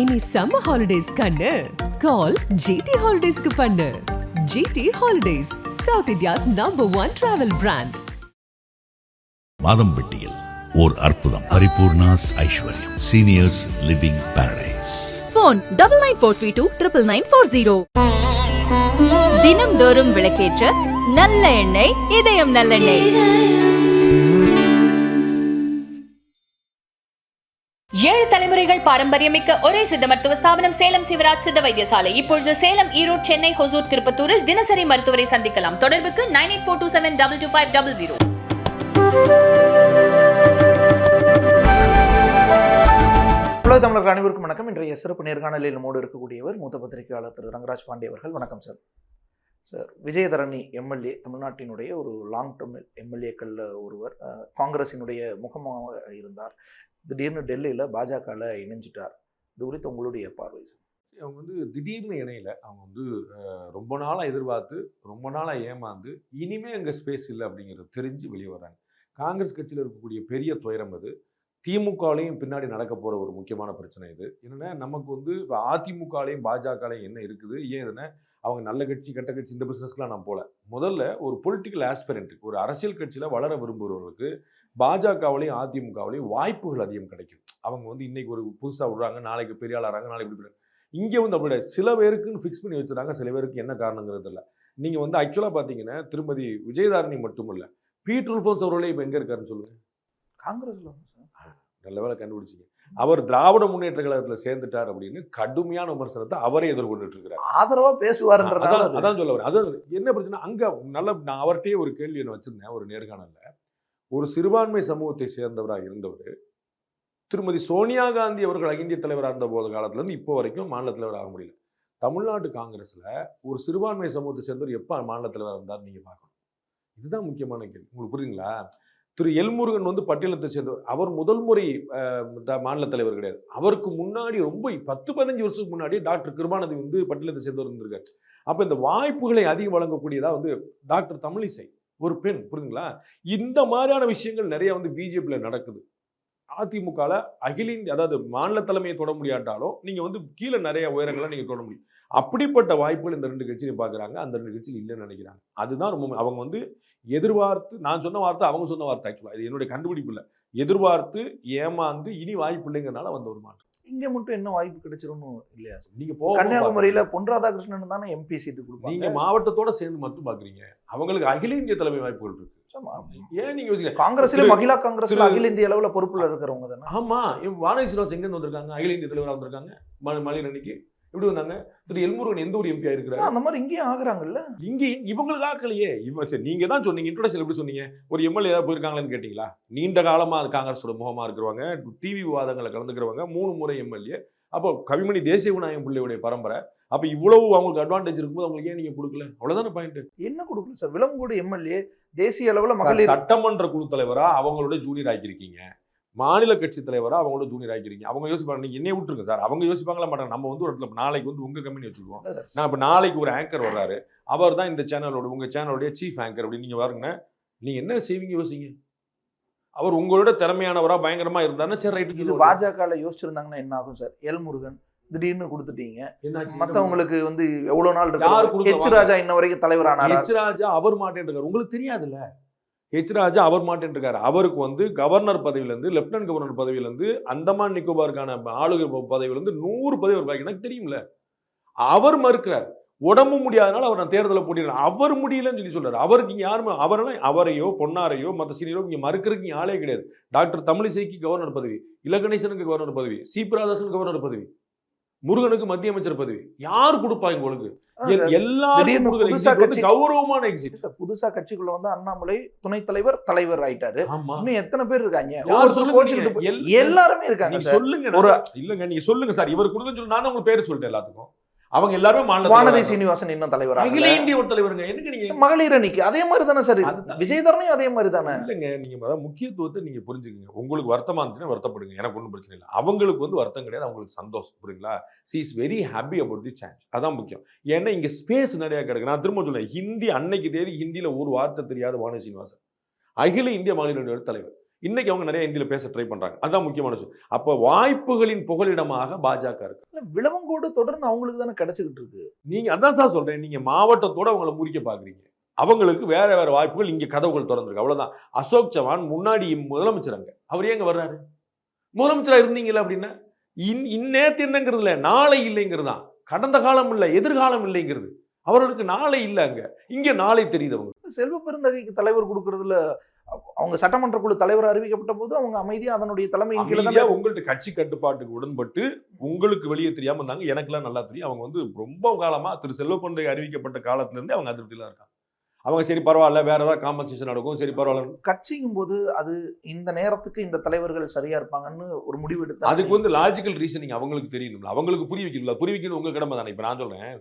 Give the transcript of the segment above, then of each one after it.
இனி summer holidays கண்ணு. கால் GT ஹாலிடேஸ்க்கு பண்ணு. GT holidays south India's number one travel brand மாதம்பட்டியில் ஓர் அற்புதம். Paripoorna's Aishwaryam seniors living paradise phone double nine four three two triple nine four zero தினம்தோறும் விளக்கேற்ற நல்ல எண்ணெய் இதயம் நல்லெண்ணெய். ஏழு தலைமுறைகள் பாரம்பரியமிக்க ஒரே சித்த மருத்துவ ஸ்தாபனம் சேலம் சிவராஜ் சித்த வைத்தியசாலை. இப்பொழுது சேலம் ஈரோடு சென்னை ஹொசூர் திருப்பத்தூரில் தினசரி மருத்துவரை சந்திக்கலாம். தொடர்புக்கு nine eight four two seven double two five double zero. உலக தமிழர்கள் அனைவருக்கும் வணக்கம். இன்றைய சிறப்பு நேர்காணலில் மூடு இருக்கக்கூடியவர் மூத்த பத்திரிகையாளர் திரு ரங்கராஜ் பாண்டே அவர்கள். வணக்கம் சார். சார் விஜயதரணி எம்எல்ஏ தமிழ்நாட்டினுடைய ஒரு லாங் டேர்ம் எம்எல்ஏக்களில் ஒருவர் காங்கிரசினுடைய முகமாக இருந்தார். திடீர்னு டெல்லியில் பாஜகவில் இணைஞ்சிட்டார். இது குறித்து உங்களுடைய பார்வை அவங்க வந்து திடீர்னு இணையில. அவங்க வந்து ரொம்ப நாளாக எதிர்பார்த்து ரொம்ப நாளாக ஏமாந்து இனிமே அங்கே ஸ்பேஸ் இல்லை அப்படிங்கிறது தெரிஞ்சு வெளியே வர்றாங்க. காங்கிரஸ் கட்சியில் இருக்கக்கூடிய பெரிய துயரம் அது. திமுகவிலையும் பின்னாடி நடக்க போகிற ஒரு முக்கியமான பிரச்சனை இது. என்னென்னா நமக்கு வந்து இப்போ அதிமுகலையும் பாஜகலையும் என்ன இருக்குது? ஏன் இதுன்னா அவங்க நல்ல கட்சி கெட்ட கட்சி இந்த பிஸ்னஸ்க்குலாம் நான் போகல முதல்ல ஒரு பொலிட்டிக்கல் ஆஸ்பிரண்ட் ஒரு அரசியல் கட்சியில் வளர விரும்புகிறவர்களுக்கு பாஜகவிலையும் அதிமுகவிலையும் வாய்ப்புகள் அதிகம் கிடைக்கும். அவங்க வந்து இன்னைக்கு ஒரு புதுசாக விடுறாங்க நாளைக்கு பெரிய ஆளாகிறாங்க நாளைக்கு இப்படி இங்கே வந்து அப்படி. சில பேருக்குன்னு ஃபிக்ஸ் பண்ணி வச்சுறாங்க சில பேருக்கு என்ன காரணங்கிறது இல்லை நீங்கள் வந்து ஆக்சுவலாக பார்த்தீங்கன்னா திருமதி விஜயதாரணி மட்டும் இல்லை பீட்டர் உல்ஃபோன்ஸ் அவர்களே இப்போ எங்கே இருக்காருன்னு சொல்லுங்க. காங்கிரஸில் நல்ல வேலை கண்டுபிடிச்சிங்க. அவர் திராவிட முன்னேற்ற கழகத்தில் சேர்ந்துட்டார் அப்படின்னு கடுமையான விமர்சனத்தை அவரே எதிர்கொண்டுட்டு இருக்கிறார். ஆதரவாக பேசுவாருன்றனால அதான் அது- அதான் சொல்ல வரேன். அதான் என்ன பிரச்சனை? அங்க நல்ல நான் அவர்கிட்டயே ஒரு கேள்வி ஒன்று வச்சிருந்தேன் ஒரு நேர்காணல்ல. ஒரு சிறுபான்மை சமூகத்தை சேர்ந்தவராக இருந்தவர் திருமதி சோனியா காந்தி அவர்கள் இந்திய தலைவராக இருந்த போது காலத்துலேருந்து இப்போ வரைக்கும் மாநில தலைவர் ஆக முடியல. தமிழ்நாட்டு காங்கிரஸில் ஒரு சிறுபான்மை சமூகத்தை சேர்ந்தவர் எப்போ மாநில தலைவராக இருந்தார் நீங்கள் பார்க்கணும். இதுதான் முக்கியமான கேள்வி. உங்களுக்கு புரியுங்களா திரு எல்முருகன் வந்து பட்டியலத்தை சேர்ந்தவர். அவர் முதல் முறை த- மாநில தலைவர் கிடையாது. அவருக்கு முன்னாடி ரொம்ப பத்து பதினஞ்சு வருஷத்துக்கு முன்னாடி டாக்டர் கிருபானந்தி வந்து பட்டியலத்தை சேர்ந்தவர் இருந்திருக்காரு. அப்போ இந்த வாய்ப்புகளை அதிகம் வழங்கக்கூடியதாக வந்து டாக்டர் தமிழிசை. ஒரு பெண் புரியுதுங்களா இந்த மாதிரியான விஷயங்கள் நிறைய வந்து பிஜேபியில் நடக்குது. அதிமுகவில் அகில இந்திய அதாவது மாநில தலைமையை தொட முடியாட்டாலும் நீங்கள் வந்து கீழே நிறைய உயரங்களை நீங்கள் தொட முடியும். அப்படிப்பட்ட வாய்ப்புகள் இந்த ரெண்டு கட்சியிலையும் பார்க்குறாங்க அந்த ரெண்டு கட்சியில் இல்லைன்னு நினைக்கிறாங்க. அதுதான் ரொம்ப அவங்க வந்து எதிர்பார்த்து நான் சொன்ன வார்த்தை அவங்க சொன்ன வார்த்தை ஆக்சுவலாக இது என்னுடைய கண்டுபிடிப்பு இல்லை. எதிர்பார்த்து ஏமாந்து இனி வாய்ப்பு இல்லைங்கிறனால வந்த ஒரு மாற்றம் இங்க மட்டும் என்ன வாய்ப்பு கிடைச்சிரும்னு இல்லையா? சார் நீங்க போக கன்னியாகுமரியில பொன் ராதாகிருஷ்ணன் தானே எம்பி சீட்டு நீங்க கொடுப்பாங்க மாவட்டத்தோட சேர்ந்து மட்டும் பாக்குறீங்க. அவங்களுக்கு அகில இந்திய தலைமை வாய்ப்புகள் இருக்கு. ஏன் நீங்க காங்கிரஸ்ல மகிழா காங்கிரஸ்ல அகில இந்திய அளவுல பொறுப்புல இருக்கிறவங்க தானே? ஆமா இவன் வானதி சீனிவாஸ் எங்க இருந்து வந்திருக்காங்க? அகில இந்திய தலைவரா வந்திருக்காங்க? ம- மலிர் அன்னைக்கு எப்படி வந்தாங்க? திரு எல்முருகன் எந்த ஒரு எம்பி ஆயிருக்கிறாரு அந்த மாதிரி இங்கேயும் ஆகுறாங்கல்ல? இங்க இவங்களுக்கு ஆக்கலையே? இவங்க சரி நீங்க தான் சொன்னீங்க இன்ட்ரோடக்ஷன் எப்படி சொன்னீங்க? ஒரு எம்எல்ஏ ஏதாவது போயிருக்காங்களான்னு கேட்டீங்களா? நீண்ட காலமா காங்கிரஸோட முகமா இருக்கிறவங்க டிவி விவாதங்களை கலந்துக்கிறவங்க மூணு முறை எம்எல்ஏ. அப்போ கவிமணி தேசிய விநாயகம் பிள்ளையுடைய பரம்பரை. அப்ப இவ்வளவு அவங்களுக்கு அட்வான்டேஜ் இருக்கும்போது அவங்களுக்கு ஏன் நீங்க கொடுக்கல? அவ்வளவுதானே பாயிண்ட் என்ன கொடுக்கல சார்? விலங்கோடு எம்எல்ஏ தேசிய அளவுல மகளிர் சட்டமன்ற குழு தலைவரா அவங்களோட ஜூனியர் ஆக்கியிருக்கீங்க. மாநில கட்சி தலைவரா அவங்களோட ஜூனியர் ஆக்கியிருக்கீங்க அவங்க யோசிப்பாங்க நீங்க என்னைய விட்டுருங்க சார். அவங்க யோசிப்பாங்களா மாட்டாங்க. நம்ம வந்து ஒரு இடத்துல நாளைக்கு வந்து உங்க கம்பெனி வச்சுக்குவோம். நான் இப்போ நாளைக்கு ஒரு ஆங்கர் வர்றாரு. அவர் தான் இந்த சேனலோட உங்க சேனலோடைய சீஃப் ஆங்கர் அப்படின்னு நீங்க பாருங்க. நீங்க என்ன செய்வீங்க யோசிங்க. அவர் உங்களோட திறமையானவரா பயங்கரமா இருந்தாருன்னா சரி ரைட்டு இது பாஜகல யோசிச்சிருந்தாங்கன்னா என்ன ஆகும் சார்? எல் முருகன் திடீர்னு கொடுத்துட்டீங்க. மத்தவங்களுக்கு வந்து எவ்வளவு நாள் இருக்கு? எச் ராஜா இன்ன வரைக்கும் தலைவரானாரா? ஹெச் ராஜா அவர் மாட்டேன் இருக்காரு உங்களுக்கு தெரியாதுல்ல? ஹெச் ராஜா அவர் மாட்டேன் இருக்காரு அவருக்கு வந்து கவர்னர் பதவியிலேருந்து லெப்டினன்ட் கவர்னர் பதவியிலேருந்து அந்தமான் நிக்கோபாருக்கான ஆளுகை பதவியிலேருந்து நூறு பதவி அவர் எனக்கு தெரியும்ல. அவர் மறுக்கிறார். உடம்பு முடியாதனால அவர் நான் தேர்தலில் போட்டிடுறேன் அவர் முடியலன்னு சொல்லி சொல்றாரு. அவருக்கு இங்க யாருமே அவரெல்லாம் அவரையோ பொன்னாரையோ மற்ற சீனியரோ இங்கே மறுக்கிறதுக்கு ஆளே கிடையாது. டாக்டர் தமிழிசைக்கு கவர்னர் பதவி இலகணேசனுக்கு கவர்னர் பதவி சி. கவர்னர் பதவி. முருகனுக்கு மத்திய அமைச்சர் பதவி. யார் கொடுப்பாங்க உங்களுக்கு. எல்லாரும் கௌரவமான எக்ஸிட் சார், புதுசா கட்சிக்குள்ள வந்து அண்ணாமலை துணைத் தலைவர் தலைவர் ஆயிட்டாரு. இன்னும் எத்தனை பேர் இருக்காங்க? எல்லாருமே இருக்காங்க சொல்லுங்க ஒரு- இல்லங்க நீங்க சொல்லுங்க சார். இவர் கொடுக்க சொல்லி நான் உங்களுக்கு பேர் சொல்லிட்டேன் எல்லாத்துக்கும். அவங்க எல்லாருமே வானதி சீனிவாசன் இன்னும் தலைவர் அகில. இந்திய ஒரு தலைவருங்க. எனக்கு நீங்க மகளிர் அணிக்கு. அதே மாதிரி தானே சார். விஜயதரனையும் அதே மாதிரி தானே இல்லைங்க நீங்க முக்கியத்துவத்தை நீங்க புரிஞ்சுக்கங்க. உங்களுக்கு வருத்தமா இருந்துச்சுன்னா வருத்தப்படுங்க. எனக்கு ஒன்றும் பிரச்சனை இல்லை. அவங்களுக்கு வந்து வருத்தம் கிடையாது. அவங்களுக்கு சந்தோஷம். புரியுங்களா she is very happy about the change அதான் முக்கியம். ஏன்னா இங்க ஸ்பேஸ் நிறைய கிடக்கு நான் திரும்ப சொல்றேன். ஹிந்தி அன்னைக்கு தேதி ஹிந்தியில ஒரு வார்த்தை தெரியாத வாணி சீனிவாசன். அகில இந்திய மகளிர் அணியோட தலைவர். இன்னைக்கு அவங்க நிறைய இந்தியில பேச ட்ரை பண்றாங்க. அதுதான் முக்கியமான விஷயம். அப்ப வாய்ப்புகளின் புகலிடமாக பாஜக இருக்கு. விளவங்கோடு தொடர்ந்து அவங்களுக்கு தானே கிடைச்சிக்கிட்டு இருக்கு. நீங்க அதான் சார் சொல்றேன். நீங்க மாவட்டத்தோட அவங்கள முறிக்க பாக்குறீங்க. அவங்களுக்கு வேற வேற வாய்ப்புகள் இங்க கதவுகள் திறந்திருக்கு. அவ்வளவுதான். அசோக் சவான் முன்னாடி முதலமைச்சர் அங்க அவர் ஏங்க வர்றாரு? முதலமைச்சரா இருந்தீங்கல்ல அப்படின்னா? இன் இந்நேத்து என்னங்கிறதுல நாளை இல்லைங்கிறது தான். கடந்த காலம் இல்லை எதிர்காலம் இல்லைங்கிறது. அவர்களுக்கு நாளை இல்லை அங்க. இங்க நாளை தெரியுது அவங்க செல்வ பெருந்தகைக்கு தலைவர் கொடுக்கறதுல அவங்க சட்டமன்ற குழு தலைவர் அறிவிக்கப்பட்ட போது அவங்க அமைதியா அதனுடைய தலைமையின் கீழே தானே உங்கள்ட்ட கட்சி கட்டுப்பாட்டுக்கு உடன்பட்டு உங்களுக்கு வெளியே தெரியாம இருந்தாங்க. எனக்கெல்லாம் நல்லா தெரியும். அவங்க வந்து ரொம்ப காலமா திரு செல்வப்பந்தை அறிவிக்கப்பட்ட காலத்துல இருந்து அவங்க அதிருப்தியில இருக்காங்க. அவங்க சரி பரவாயில்ல வேற ஏதாவது காம்பன்சேஷன் நடக்கும் சரி பரவாயில்ல. கட்சிங்கும் போது அது இந்த நேரத்துக்கு இந்த தலைவர்கள் சரியா இருப்பாங்கன்னு ஒரு முடிவு எடுத்தா அதுக்கு வந்து லாஜிக்கல் ரீசனிங் அவங்களுக்கு தெரியணும்ல. அவங்களுக்கு புரிய வைக்கணும்ல. புரிய வைக்கணும் உங்க கடமை தானே. இப்ப நான் சொல்றேன்.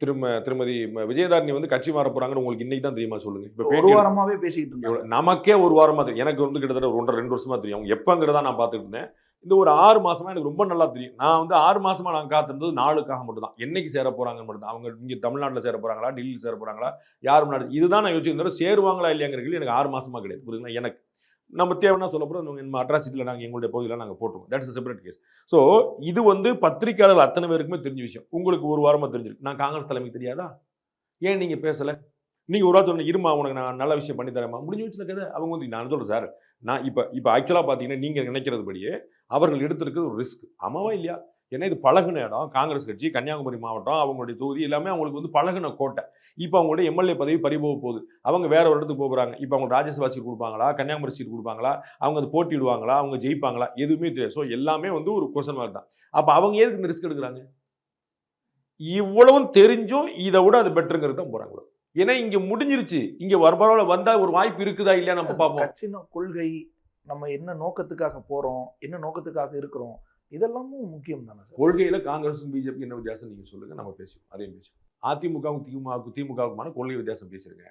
திரும்ப திருமதி விஜயதாரணி வந்து கட்சி மாற போறாங்கன்னு உங்களுக்கு இன்னைக்கு தான் தெரியுமா சொல்லுங்க? இப்ப ஒரு வாரமாவே பேசிக்கிட்டு எவ்வளவு- நமக்கே ஒரு வாரமா தெரியும். எனக்கு வந்து கிட்டத்தட்ட ஒரு ஒன்றரை ரெண்டு வருஷமா தெரியும். அவங்க எப்பங்கிறதா நான் பார்த்துட்டு இருந்தேன். இந்த ஒரு ஆறு மாசமா எனக்கு ரொம்ப நல்லா தெரியும். நான் வந்து ஆறு மாசமா நான் காத்திருந்தது நாளுக்காக மட்டும் தான் என்னைக்கு சேர போறாங்கன்னு மட்டும் தான் அவங்க இங்க தமிழ்நாட்டில் சேர போறாங்களா டெல்லியில் சேர போறாங்களா யார் முன்னாடி? இதுதான் நான் யோசிச்சிருந்தேன். சேருவாங்களா இல்லையாங்கிறது எனக்கு ஆறு மாசமா கிடையாது. புரியுதுங்களா? எனக்கு நம்ம தேவைன்னா சொல்ல போகிறோம் நம்ம அட்ராசிட்டியில் நாங்கள் எங்களுடைய பகுதியில் நாங்கள் போட்டுருவோம். தட்ஸ் செப்பரேட் கேஸ் ஸோ இது வந்து பத்திரிகையாளர் அத்தனை பேருக்குமே தெரிஞ்ச விஷயம். உங்களுக்கு ஒரு வாரமாக தெரிஞ்சிருக்கு. நான் காங்கிரஸ் தலைமைக்கு தெரியாதா? ஏன் நீங்கள் பேசலை? நீங்கள் ஒரு வாரம் சொன்ன இருமா உனக்கு நான் நல்ல விஷயம் பண்ணி தரேம்மா. முடிஞ்சு வச்சுல கதை. அவங்க வந்து நான் சொல்கிறேன் சார் நான் இப்போ இப்போ ஆக்சுவலாக பார்த்தீங்கன்னா நீங்கள் நினைக்கிறதுபடியே அவர்கள் எடுத்திருக்கிறது ஒரு ரிஸ்க் ஆமாவா இல்லையா? ஏன்னா இது பழகுன இடம். காங்கிரஸ் கட்சி கன்னியாகுமரி மாவட்டம் அவங்களுடைய தொகுதி எல்லாமே அவங்களுக்கு வந்து பழகுன கோட்டை. இப்போ அவங்களுடைய எம்எல்ஏ பதவி பறிபோக போகுது. அவங்க வேற ஒரு இடத்துக்கு போக போகிறாங்க இப்போ அவங்க ராஜ்யசபா சீட் கொடுப்பாங்களா? கன்னியாகுமரி சீட் கொடுப்பாங்களா? அவங்க அது போட்டிடுவாங்களா? அவங்க ஜெயிப்பாங்களா? எதுவுமே தெரியாது. ஸோ எல்லாமே வந்து ஒரு கொஸ்டின் மார்க் தான். அப்போ அவங்க எதுக்கு இந்த ரிஸ்க் எடுக்கிறாங்க? இவ்வளவும் தெரிஞ்சும் இதை விட அது பெட்டருங்கிறது தான் போறாங்க. ஏன்னா இங்க முடிஞ்சிருச்சு. இங்க வரபரவல வந்தா ஒரு வாய்ப்பு இருக்குதா இல்லையா நம்ம பார்ப்போம். கட்சின கொள்கை நம்ம என்ன நோக்கத்துக்காக போறோம் என்ன நோக்கத்துக்காக இருக்கிறோம் இதெல்லாமும் முக்கியம் தானே கொள்கையில காங்கிரஸும் பிஜேபி என்ன வித்தியாசம் நீங்க சொல்லுங்க நம்ம பேசுவோம் அதையும் பேசுவோம் அதிமுகவும் திமுகவுக்கும் திமுகவுக்குமான கொள்கை வித்தியாசம் பேசிருங்க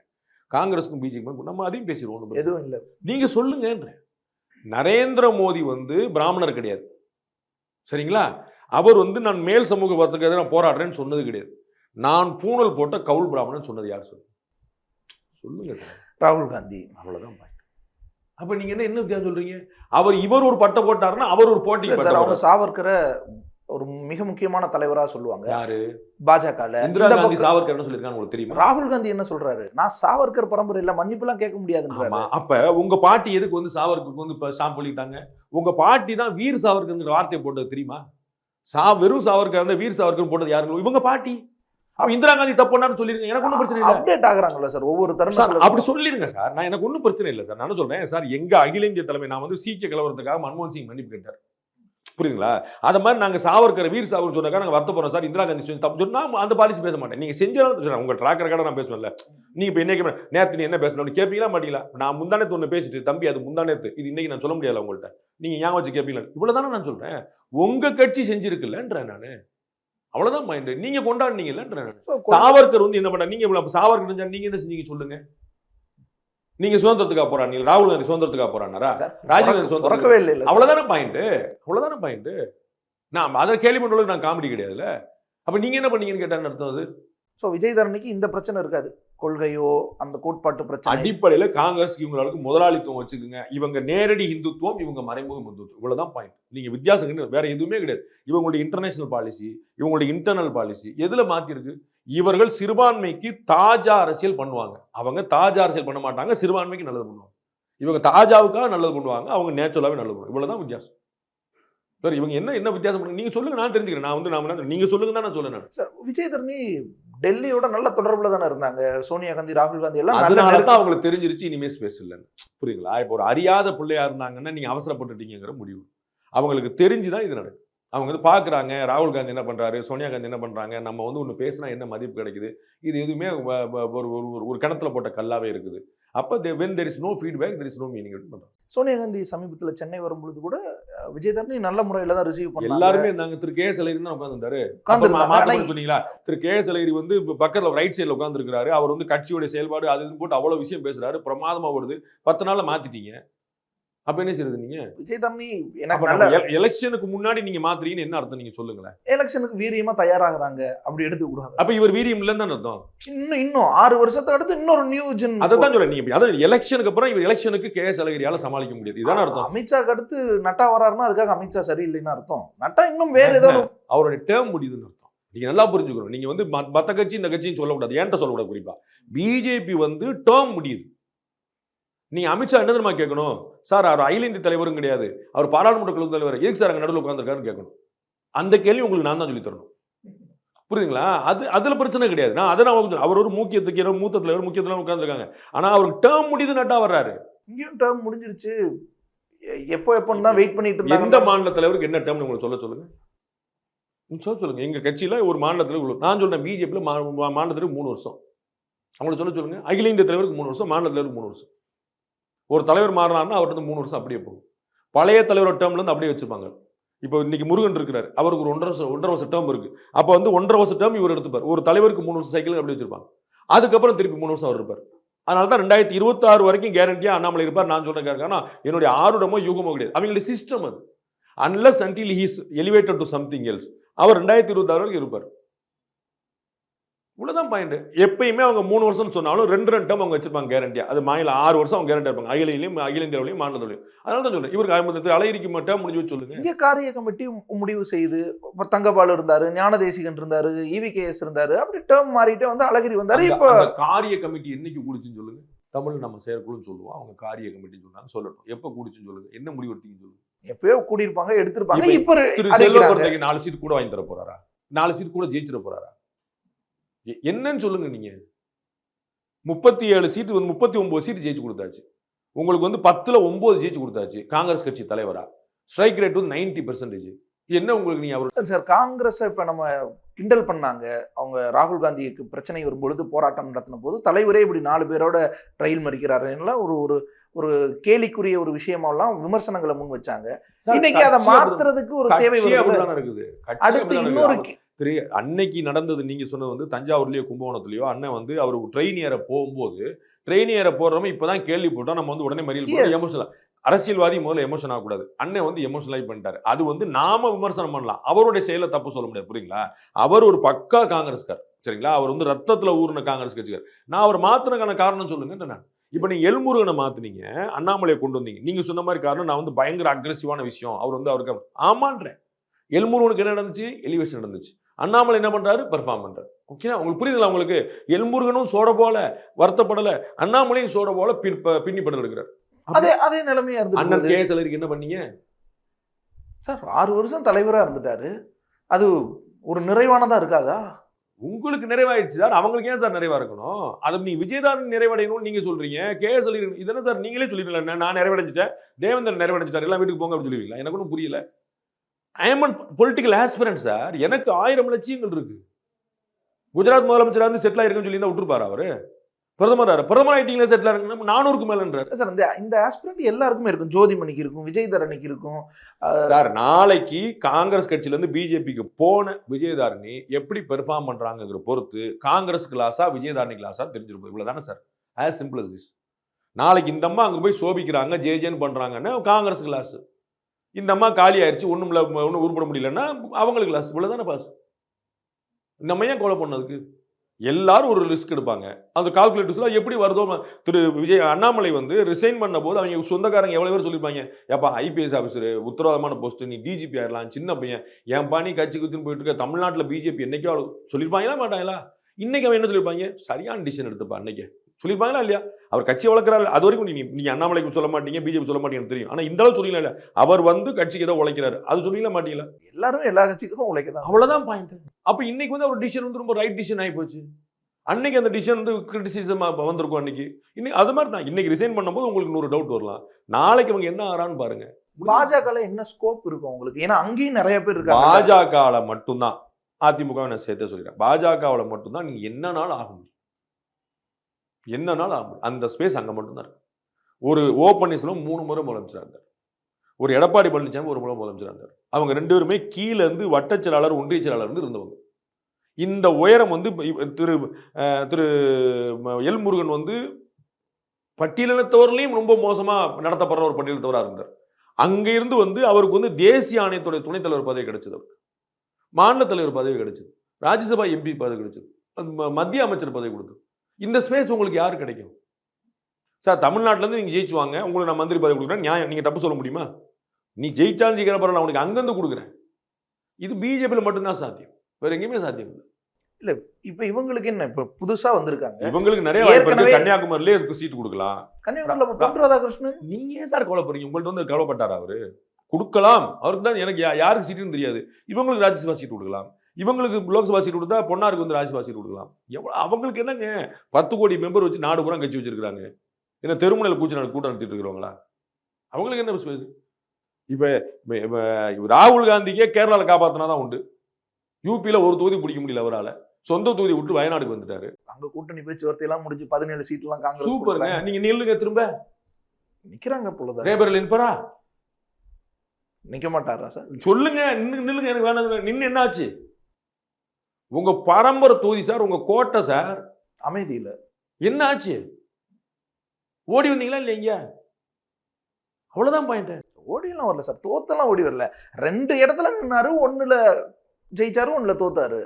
காங்கிரஸுக்கும் பிஜேபி நம்ம அதையும் பேசிடுவோம் எதுவும் இல்ல. நீங்க சொல்லுங்கன்ற. நரேந்திர மோடி வந்து பிராமணர் கிடையாது. சரிங்களா? அவர் வந்து நான் மேல் சமூக வர்த்தகத்தை நான் போராடுறேன்னு சொன்னது கிடையாது. நான் பூணல் போட்ட கவுல் பிராமணன் சொன்னது யார் சொல்லுங்க சொல்லுங்க ராகுல் காந்தி. அவ்வளவுதான் அப்ப நீங்க என்ன என்ன வித்தியாசம் சொல்றீங்க? அவர் இவர் ஒரு பட்டை போட்டாருன்னா அவர் ஒரு பட்டை அவங்க போட்டாரு. ஒரு மிக முக்கியமான தலைவரா சொல்லுவாங்க. யாரு? பக்கம் சாவர்கர் என்ன சொல்லிருக்காங்க உங்களுக்கு தெரியுமா? ராகுல் காந்தி என்ன சொல்றாரு? நான் சாவர்கர் பரம்பரை இல்ல மன்னிப்பு எல்லாம் கேட்க முடியாதுன்றாரு. அப்ப உங்க பாட்டி எதுக்கு வந்து சாவர்கருக்கு வந்து ஸ்டாம்ப் பண்ணிட்டாங்க உங்க பாட்டி தான் வீர் சாவர்கர்ங்கிற வார்த்தையை போட்டது தெரியுமா? சா வெறும் சாவர்கர் வந்து வீர் சாவர்கர் போட்டது யாருங்க? இவங்க பாட்டி. அப்ப இந்திரா காந்தி தப்பு பண்ணாருன்னு சொல்லிருங்க. எனக்கு ஒன்றும் பிரச்சனை இல்லை. அப்டேட் ஆகுறாங்கல்ல சார் ஒவ்வொரு தருணத்துல. அப்படி சொல்லிருங்க சார். நான் எனக்கு ஒன்றும் பிரச்சனை இல்லை சார். நான் சொல்றேன்? சார் எங்க அகில இந்திய தலைமை நான் வந்து சீக்கிய கலவரத்துக்காக மன்மோகன் சிங் மன்னிப்பு கேட்டார். புரியுதுங்களா? அத மாதிரி நாங்க சாவர்கர் வீர் சாவர் சொன்னாக்கா நாங்க வருத்த போறோம் சார் இந்திரா காந்தி தப்பு. சொன்னா அந்த பாலிசி பேச மாட்டேன். நீங்க செஞ்சாலும் உங்க ட்ராக் ரெக்கார்டா நான் பேசுவேன்ல. நீங்க இப்ப என்ன நேத்து நீ என்ன பேசணும் கேட்பீங்களா மாட்டீங்களா? நான் முந்தானத்து ஒண்ணு பேசிட்டு தம்பி அது முந்தானத்து. இது இன்னைக்கு நான் சொல்ல முடியல உங்கள்ட்ட. நீங்க ஞாபகம் வச்சு கேட்பீங்களா இவ்வளவுதானே நான் சொல்றேன். உங்க கட்சி செஞ்சிருக்குல்லன்றேன் நானு. அவ்வளவுதான் மைண்ட் நீங்க கொண்டாடுனீங்கல்லன்றேன் சாவர்கர் வந்து என்ன பண்ண நீங்க இவ்வளவு அப்ப சாவர்கர் நீங்க என்ன செஞ்சீங்க சொல்லுங்க. நீங்க சுதந்திரத்துக்காக போறாங்க ராகுல் காந்தி சுதந்திரத்துக்காக சார், ராஜீவ் காந்தி பிறக்கவே இல்லை. அவ்வளவுதானே பாயிண்ட் அவ்வளவுதானே பாயிண்ட் நான் அதை கேள்வி பண்ணுறது நான் காமெடி கிடையாதுல்ல. அப்ப நீங்க என்ன பண்ணீங்கன்னு கேட்டான்னு அர்த்தம் அது? சோ விஜய் தரணிக்கு இந்த பிரச்சனை இருக்காது. கொள்கையோ அந்த கோட்பாட்டு பிரச்சனை. அடிப்படையில காங்கிரஸ் இவங்களுக்கு முதலாளித்துவம் வச்சுக்கோங்க. இவங்க நேரடி இந்துத்துவம் இவங்க மறைமுக இந்துத்துவம் இவ்வளவுதான் பாயிண்ட் நீங்க வித்தியாசம். வேற எதுவுமே கிடையாது. இவங்களுடைய இன்டர்நேஷனல் பாலிசி இவங்களுடைய இன்டர்னல் பாலிசி எதுல மாத்திருக்கு இவர்கள் சிறுபான்மைக்கு தாஜா அரசியல் பண்ணுவாங்க. அவங்க தாஜா அரசியல் பண்ண மாட்டாங்க சிறுபான்மைக்கு நல்லது பண்ணுவாங்க. இவங்க தாஜாவுக்காக நல்லது பண்ணுவாங்க அவங்க நேச்சுரலாவே நல்லது பண்ணுவாங்க. இவ்வளவுதான் வித்தியாசம். சார் இவங்க என்ன என்ன வித்தியாசம் பண்ணுங்க நீங்க சொல்லுங்க நான் தெரிஞ்சுக்கிறேன். நான் வந்து நான் என்ன- நீங்க சொல்லுங்க தான் நான் சொல்ல நான். சார் விஜய் தரணி டெல்லியோட நல்ல தொடர்புல தானே இருந்தாங்க. சோனியா காந்தி ராகுல் காந்தி எல்லாம் நல்ல அதனால. தான் அவங்களுக்கு தெரிஞ்சிருச்சு இனிமே ஸ்பேஸ் இல்லைன்னு புரியுங்களா இப்போ ஒரு அறியாத பிள்ளையா இருந்தாங்கன்னா நீங்க அவசரப்பட்டுட்டீங்கிற முடிவு. அவங்களுக்கு தெரிஞ்சுதான் இது நடக்கும் அவங்க வந்து பாக்குறாங்க ராகுல் காந்தி என்ன பண்றாரு சோனியா காந்தி என்ன பண்றாங்க நம்ம வந்து ஒன்று பேசினா என்ன மதிப்பு கிடைக்குது? இது எதுவுமே ஒரு ஒரு ஒரு- கிணத்துல போட்ட கல்லாவே இருக்குது. அப்போ when there is no feedback there is no meaning பண்றாங்க. சோனியா காந்தி சமீபத்துல சென்னை வரும்பொழுது கூட அஹ், விஜய் தரணி நல்ல முறையில தான் ரிசீவ் பண்ணாங்க. எல்லாருமே இருந்தாங்க திரு கே எஸ் தான் உட்காந்துருந்தாரு. ஆனா சொன்னீங்களா திரு கே எஸ் வந்து இப்ப பக்கத்துல ரைட் சைடுல உட்காந்துருக்காரு அவர் வந்து கட்சியோட செயல்பாடு அது போட்டு அவ்வளவு விஷயம் பேசுறாரு. பிரமாதமா வருது பத்து நாள்ல மாத்திட்டீங்க. அப்ப என்ன செய்யுது நீங்க? விஜய் அப்ப எனக்கு எலெக்ஷனுக்கு முன்னாடி நீங்க மாத்துறீங்கன்னு என்ன அர்த்தம் நீங்க சொல்லுங்களேன்? எலெக்ஷனுக்கு வீரியமா தயாராகிறாங்க. அப்படி எடுத்து கூடாது. அப்ப இவர் வீரியம் இல்லைன்னு தானே அர்த்தம்? இன்னும் இன்னும் ஆறு வருஷத்தை அடுத்து இன்னொரு நியூ ஜென் அதை தான் சொல்றேன். நீங்க அதாவது எலெக்ஷனுக்கு அப்புறம் இவர் எலெக்ஷனுக்கு கே எஸ் அழகிரியால சமாளிக்க முடியாது. இதான அர்த்தம்? அமித்ஷாக்கு அடுத்து நட்டா வராருன்னா அதுக்காக அமித்ஷா சரியில்லைன்னு அர்த்தம். நட்டா இன்னும் வேற ஏதோ ஒரு- அவருடைய டேர்ம் முடியுதுன்னு அர்த்தம். நீங்க நல்லா புரிஞ்சுக்கணும். நீங்க வந்து மத்த கட்சி இந்த கட்சின்னு சொல்லக்கூடாது. ஏன்ட்ட சொல்லக்கூடாது குறிப்பா. பிஜேபி வந்து டேர்ம் முடியுது. நீங்க அமித்ஷா என்ன தெரியுமா கேட்கணும்? சார் அவர் அகில இந்திய தலைவரும் கிடையாது. அவர் பாராளுமன்ற குழு தலைவர். எதுக்கு சார் அங்க நடுவில் உட்காந்துருக்காருன்னு கேட்கணும். அந்த கேள்வி உங்களுக்கு நான் தான் சொல்லி தரணும். புரியுதுங்களா? அது அதுல பிரச்சனை கிடையாது. நான் அதை நான். அவர் ஒரு முக்கிய தூக்கிற மூத்த தலைவர் முக்கிய தலைவர் உட்காந்துருக்காங்க ஆனா அவருக்கு டேர்ம் முடியுது நட்டா வர்றாரு. இங்கேயும் டேர்ம் முடிஞ்சிருச்சு. எப்போ எப்போன்னு தான் வெயிட் பண்ணிட்டு எந்த இருந்தாங்க மாநில தலைவருக்கு என்ன டேர்ம் உங்களுக்கு சொல்ல சொல்லுங்க. சொல்ல சொல்லுங்க. எங்க கட்சியில ஒரு மாநிலத்தில் இவ்வளவு நான் சொல்றேன் பிஜேபியில் மாநிலத்திற்கு மூணு வருஷம். அவங்கள சொல்ல சொல்லுங்க. அகில இந்திய தலைவருக்கு மூணு வருஷம் மாநில தலைவருக்கு மூணு வருஷம். ஒரு தலைவர் மாறினார்னா அவர்கிட்ட வந்து மூணு வருஷம் அப்படியே போகும். பழைய தலைவர் டேர்ம்லேருந்து அப்படியே வச்சுப்பாங்க இப்போ இன்னைக்கு முருகன் இருக்கிறார். அவருக்கு ஒரு ஒன்றரை வருஷம் ஒன்றரை வருஷம் டேர்ம் இருக்கு. அப்போ வந்து ஒன்றரை வருஷம் டேர்ம் இவர் எடுத்துப்பார். ஒரு தலைவருக்கு மூணு வருஷம் சைக்கிள் அப்படி வச்சிருப்பாங்க. அதுக்கப்புறம் திருப்பி மூணு வருஷம் அவர் இருப்பார். அதனால தான் ரெண்டாயிரத்தி இருபத்தாறு வரைக்கும் கேரண்டியாக அண்ணாமலை இருப்பார். நான் சொல்கிறேன் கேட்கறேன் என்னுடைய ஆருடமோ யூகமோ கிடையாது. அவங்களுடைய சிஸ்டம் அது. Unless until he's elevated to something else அவர் ரெண்டாயிரத்தி இருபத்தாறு வரைக்கும் இருப்பார். இவ்வளவுதான் பாயிண்ட் எப்பயுமே அவங்க மூணு வருஷம் சொன்னாலும் ரெண்டு ரெண்டு டேர்ம் அவங்க வச்சிருப்பாங்க கேரண்டியா அது மாநில ஆறு வருஷம் அவங்க கேரண்டியா இருப்பாங்க. அகிலையிலையும் அகில இந்தியாவிலையும் மாநிலத்திலையும் அதனால தான் சொல்றேன். இவருக்கு அழகிரிக்கு மட்டும் முடிஞ்சு சொல்லுங்க. இங்க காரிய கமிட்டி முடிவு செய்து இப்ப தங்கபாலு இருந்தாரு ஞான தேசிகன் இருந்தாரு இவிகேஎஸ் இருந்தாரு அப்படி டேர்ம் மாறிட்டே வந்து அழகிரி வந்தாரு. இப்ப காரிய கமிட்டி என்னைக்கு கூடிச்சுன்னு சொல்லுங்க. தமிழ் நம்ம செயற்குழுன்னு சொல்லுவோம். அவங்க காரிய கமிட்டி சொன்னாங்க. சொல்லட்டும். எப்ப கூடிச்சுன்னு சொல்லுங்க. என்ன முடிவு எடுத்தீங்கன்னு சொல்லுங்க. எப்பயோ கூடியிருப்பாங்க எடுத்திருப்பாங்க. இப்ப நாலு சீட் கூட வாங்கி தர போறாரா? நாலு சீட் கூட ஜெயிச்சிட போறாரா? என்னன்னு சொல்லுங்க நீங்க. முப்பத்தி ஏழு சீட்டு வந்து முப்பத்தி ஒன்பது சீட்டு ஜெயிச்சு கொடுத்தாச்சு. உங்களுக்கு வந்து பத்துல ஒன்பது ஜெயிச்சு கொடுத்தாச்சு காங்கிரஸ் கட்சி தலைவரா. ஸ்ட்ரைக் ரேட் வந்து நைன்டி பெர்சன்டேஜ் என்ன உங்களுக்கு நீங்க அவர் சார் காங்கிரஸ் இப்ப நம்ம கிண்டல் பண்ணாங்க. அவங்க ராகுல் காந்திக்கு பிரச்சனை வரும் பொழுது போராட்டம் நடத்தின போது தலைவரே இப்படி நாலு பேரோட ட்ரையல் மறிக்கிறாருன்னா ஒரு ஒரு ஒரு கேலிக்குரிய ஒரு விஷயமெல்லாம் விமர்சனங்களை முன் வச்சாங்க. இன்னைக்கு அதை மாத்துறதுக்கு ஒரு தேவை இருக்குது அடுத்து இன்னொரு திரு அன்னைக்கு நடந்தது நீங்க சொன்னது வந்து தஞ்சாவூர்லயோ கும்பகோணத்துலயோ அண்ணன் வந்து அவர் ட்ரெயின் ஏற போகும்போது ட்ரெயின் ஏற போறவங்க இப்பதான் கேள்வி போட்டோம் நம்ம வந்து உடனே மறியல். எமோஷனல் அரசியல்வாதி முதல்ல எமோஷன் ஆகக்கூடாது. அண்ணன் வந்து எமோஷனலாகி பண்ணிட்டாரு. அது வந்து நாம விமர்சனம் பண்ணலாம். அவருடைய செயலை தப்பு சொல்ல முடியாது. புரியுங்களா? அவர் ஒரு பக்கா காங்கிரஸ்கார். சரிங்களா? அவர் வந்து ரத்தத்துல ஊர்ன காங்கிரஸ் கட்சிக்கார். நான் அவர் மாத்தினக்கான காரணம் சொல்லுங்க நான்? இப்போ நீங்க எல்முருகனை மாத்துனீங்க அண்ணாமலையை கொண்டு வந்தீங்க. நீங்க சொன்ன மாதிரி காரணம் நான் வந்து பயங்கர அக்ரெசிவான விஷயம். அவர் வந்து அவருக்கு ஆமான்றேன். எல்முருகனுக்கு என்ன நடந்துச்சு? எலிவேஷன் நடந்துச்சு. அண்ணாமலை என்ன பண்றாரு? பெர்ஃபார்ம் பண்றாரு. ஓகேனா உங்களுக்கு புரியுதுல உங்களுக்கு? எல்முருகனும் சோட போல வருத்தப்படல. அண்ணாமலையும் சோட போல பின் பின்னி படம் எடுக்கிறார் அதே அதே நிலைமையா அண்ணன் இருந்தது கே என்ன பண்ணீங்க? சார் ஆறு வருஷம் தலைவரா இருந்துட்டாரு. அது ஒரு நிறைவானதா இருக்காதா? உங்களுக்கு நிறைவாயிடுச்சு சார். அவங்களுக்கு ஏன் சார் நிறைவா இருக்கணும்? அது நீ விஜயதாரன் நிறைவடையணும்னு நீங்க சொல்றீங்க. கே அழகிரி இதென்ன சார்? நீங்களே சொல்லிடல நான் நிறைவடைஞ்சிட்டேன். தேவேந்திரன் நிறைவடைஞ்சிட்டார். எல்லாம் வீட்டுக்கு போங்க அப்படின்னு சொல்லுவீங்களா எனக்கு ஒன்றும் புரியல. I am political aspirant sir எனக்கு ஆயிரம் லட்சியங்கள் இருக்கு. குஜராத் முதலமைச்சரா இருந்து செட்டில் ஆயிருக்குன்னு சொல்லி தான் விட்டுருப்பாரு அவரு? பிரதமர் பிரதமர் ஆயிட்டீங்களா செட்டில் ஆயிருக்குன்னா நானூறுக்கு மேலன்றார் சார் இந்த இந்த ஆஸ்பிரண்ட் எல்லாருக்குமே இருக்கும். ஜோதிமணிக்கு இருக்கும் விஜய் தரணிக்கு இருக்கும். சார் நாளைக்கு காங்கிரஸ் கட்சியில இருந்து பிஜேபிக்கு போன விஜயதாரணி எப்படி பெர்ஃபார்ம் பண்றாங்கிற பொறுத்து காங்கிரஸ் கிளாஸா விஜயதாரணி கிளாஸா தெரிஞ்சிருப்போம் இவ்வளவுதானே sir as simple as this. நாளைக்கு இந்த அம்மா அங்க போய் சோபிக்கிறாங்க ஜே ஜேன்னு பண்றாங்கன்னா காங்கிரஸ் கிளாஸ். இந்த அம்மா காலி ஆயிடுச்சு ஒன்றும் ஒன்றும் உருப்பட முடியலன்னா அவங்களுக்கு க்ளாஸ் இவ்வளோ தானே பாஸ் நம்ம ஏன் கொலை பண்ணதுக்கு எல்லாரும் ஒரு ரிஸ்க் எடுப்பாங்க. அந்த கால்குலேட்டர்ஸ்லாம் எப்படி வருதோ திரு விஜய் அண்ணாமலை வந்து ரிசைன் பண்ண போது அவங்க சொந்தக்காரங்க எவ்வளோ பேர் சொல்லியிருப்பாங்க ஏப்பா ஐபிஎஸ் ஆஃபீஸர் உத்தரவாதமான போஸ்ட் நீ டிஜிபி ஆயிடலாம் சின்ன பையன் என் பாணி கட்சி குத்தின்னு போயிட்டு இருக்க தமிழ்நாட்டில் பிஜேபி என்னைக்கோ சொல்லியிருப்பாங்களா மாட்டாங்களா? இன்னைக்கு அவன் என்ன சொல்லியிருப்பாங்க? சரியான டிசிஷன் எடுத்துப்பா அன்னைக்கு. சொல்லியிருப்பாங்களா இல்லையா? அவர் கட்சி வளர்க்குறாரு. அது வரைக்கும் நீ நீங்க அண்ணாமலைக்கு சொல்ல மாட்டீங்க பிஜேபி சொல்ல மாட்டீங்கன்னு தெரியும். ஆனா இந்த அளவு சொல்லல இல்ல அவர் வந்து கட்சிக்கு ஏதோ உழைக்கிறாரு. அது சொல்லிங்களா மாட்டீங்களா? எல்லாரும் எல்லா கட்சிக்கும் உழைக்கதான் அவ்வளவுதான் பாயிண்ட் அப்ப இன்னைக்கு வந்து அவர் டிசிஷன் வந்து ரொம்ப ரைட் டிசிஷன் ஆகி போச்சு. அன்னைக்கு அந்த டிசிஷன் வந்து கிரிட்டிசிசம் வந்திருக்கும் அன்னைக்கு. இன்னைக்கு அது மாதிரி தான். இன்னைக்கு ரிசைன் பண்ணும்போது உங்களுக்கு நூறு டவுட் வரலாம். நாளைக்கு அவங்க என்ன ஆறான்னு பாருங்க. பாஜக என்ன ஸ்கோப் இருக்கும் உங்களுக்கு? ஏன்னா அங்கேயும் நிறைய பேர் இருக்காங்க. பாஜகவில் மட்டும்தான். அதிமுக நான் சேர்த்தே சொல்லிடுறேன் பாஜகவில் மட்டும்தான் நீங்க என்ன நாள் ஆக முடியும். என்னன்னாலும் அந்த ஸ்பேஸ் அங்கே மட்டும்தான் இருக்கு. ஒரு ஓ பன்னீர்செல்வம் மூணு முறை முதலமைச்சராக இருந்தார் ஒரு எடப்பாடி பழனிசாமி ஒரு முறை முதலமைச்சராக இருந்தார் அவங்க ரெண்டு பேருமே கீழே இருந்து வட்டச் செயலாளர் ஒன்றிய செயலாளர் வந்து இருந்தவங்க. இந்த உயரம் வந்து திரு திரு எல்முருகன் எல் முருகன் வந்து பட்டியலினத்தவர்களையும் ரொம்ப மோசமாக நடத்தப்படுற ஒரு பட்டியலினத்தவராக இருந்தார். அங்கிருந்து வந்து அவருக்கு வந்து தேசிய ஆணையத்துடைய துணைத் தலைவர் பதவி கிடைச்சது அவருக்கு. மாநில தலைவர் பதவி கிடைச்சது. ராஜ்யசபா எம்பி பதவி கிடைச்சது. ம- மத்திய அமைச்சர் பதவி கொடுத்தது. இந்த ஸ்பேஸ் உங்களுக்கு யாரு கிடைக்கும்? சார் தமிழ்நாட்டுல இருந்து நீங்க ஜெயிச்சு வாங்க உங்களுக்கு நான் மந்திரி பதவி கொடுக்குறேன் நியாயம் நீங்க தப்பு சொல்ல முடியுமா? நீ ஜெயிச்சாலும் ஜெயிக்கிற பரவாயில்ல நான் உனக்கு அங்கிருந்து கொடுக்குறேன். இது பிஜேபியில் மட்டும்தான் சாத்தியம். வேற எங்கேயுமே சாத்தியம் இல்லை. இப்ப இவங்களுக்கு என்ன இப்ப புதுசா வந்திருக்காங்க. இவங்களுக்கு நிறைய வாய்ப்பு கன்னியாகுமரியிலே இருக்கு சீட் கொடுக்கலாம். கன்னியாகுமரியில பொன் ராதாகிருஷ்ணன்? நீங்க ஏன் சார் கவலைப்படுறீங்க? உங்கள்ட்ட வந்து கவலைப்பட்டாரா அவரு? கொடுக்கலாம். அவருக்கு தான் எனக்கு யாருக்கு சீட்டுன்னு தெரியாது. இவங்களுக்கு ராஜ்யசபா சீட் கொடுக்கலாம். இவங்களுக்கு லோக்சபா சீட் கொடுத்தா பொன்னாருக்கு வந்து ராஜ்யசபா சீட் கொடுக்கலாம். எவ்வளவு அவங்களுக்கு என்னங்க? பத்து கோடி மெம்பர் வச்சு நாடு பூரா கட்சி வச்சிருக்காங்க என்ன தெருமுனையில் கூச்சு கூட்டம் நடத்திட்டு இருக்கிறவங்களா? அவங்களுக்கு என்ன ஸ்பேஸ் இப்ப ராகுல் காந்திக்கே கேரளால காப்பாத்தினா தான் உண்டு யூபியில ஒரு தொகுதி பிடிக்க முடியல அவரால. சொந்த தொகுதி விட்டு வயநாடுக்கு வந்துட்டாரு. அங்க கூட்டணி பேச்சுவார்த்தை எல்லாம் முடிஞ்சு பதினேழு சீட் எல்லாம் காங்கிரஸ் சூப்பருங்க. நீங்க நில்லுங்க திரும்ப. நிக்கிறாங்க பொழுது ரேபரல் என்பரா நிக்க மாட்டாரா சார்? சொல்லுங்க நில்லுங்க எனக்கு வேணாம். நின்று என்னாச்சு? உங்க பரம்பரை தொகுதி சார் உங்க கோட்டை சார். அமைதியில என்ன ஆச்சு ஓடி வந்தீங்களா இல்லைங்க அவ்வளவுதான் பாயிண்ட் ஓடி எல்லாம் வரல சார். தோத்தெல்லாம் ஓடி வரல. ரெண்டு இடத்துல நின்னாரு ஒண்ணுல ஜெயிச்சாரு ஒண்ணுல தோத்தாரு.